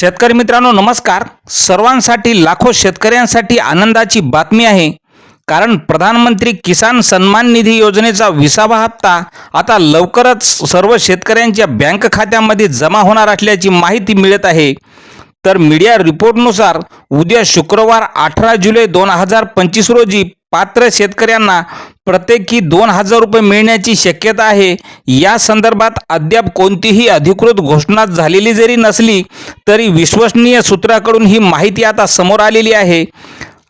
शेतकरी मित्रांनो नमस्कार. सर्वांसाठी लाखो शेतकऱ्यांसाठी आनंदाची बातमी आहे. कारण प्रधानमंत्री किसान सन्मान निधी योजनेचा विसावा हप्ता आता लवकरच सर्व शेतकऱ्यांच्या बँक खात्यामध्ये जमा होणार असल्याची माहिती मिळत आहे. तर मीडिया रिपोर्टनुसार उद्या शुक्रवार अठरा जुलै दोन हजार पंचवीस रोजी पात्र शेतकऱ्यांना प्रत्येकी दोन हजार रुपये मिळण्याची शक्यता आहे. या संदर्भात अद्याप कोणतीही अधिकृत घोषणा झालेली जरी नसली तरी विश्वसनीय सूत्राकडून ही माहिती आता समोर आलेली आहे.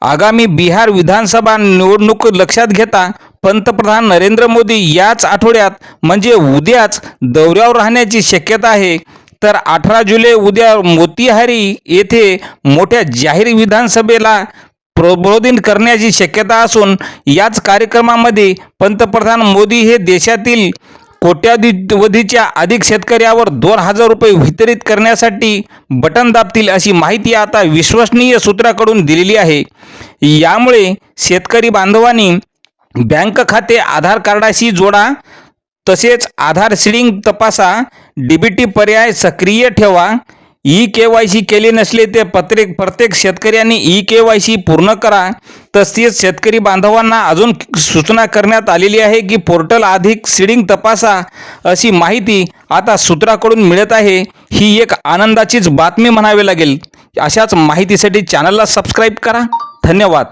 आगामी बिहार विधानसभा निवडणूक लक्षात घेता पंतप्रधान नरेंद्र मोदी याच आठवड्यात म्हणजे उद्याच दौऱ्यावर राहण्याची शक्यता आहे. तर अठरा जुलै उद्या मोतीहारी येथे मोठ्या जाहीर विधानसभेला प्रबोधित करण्याची शक्यता असून याच कार्यक्रमामध्ये पंतप्रधान मोदी हे देशातील कोट्यावधीच्या अधिक शेतकऱ्यावर दोन हजार रुपये वितरित करण्यासाठी बटन दाबतील अशी माहिती आता विश्वसनीय सूत्राकडून दिलेली आहे. यामुळे शेतकरी बांधवांनी बँक खाते आधार कार्डाशी जोडा तसेच आधार सीडिंग तपासा डीबीटी पर्याय सक्रिय ठेवा ई के वाय सी केले नसले ते प्रत्येक प्रत्येक शेतकऱ्यांनी ई के वाय सी पूर्ण करा. तसेच शेतकरी बांधवांना अजून सूचना करण्यात आलेली आहे की पोर्टल अधिक सीडिंग तपासा अशी माहिती आता सूत्राकडून मिळत आहे. ही एक आनंदाचीच बातमी म्हणावी लागेल. अशाच माहितीसाठी चॅनलला सबस्क्राईब करा. धन्यवाद.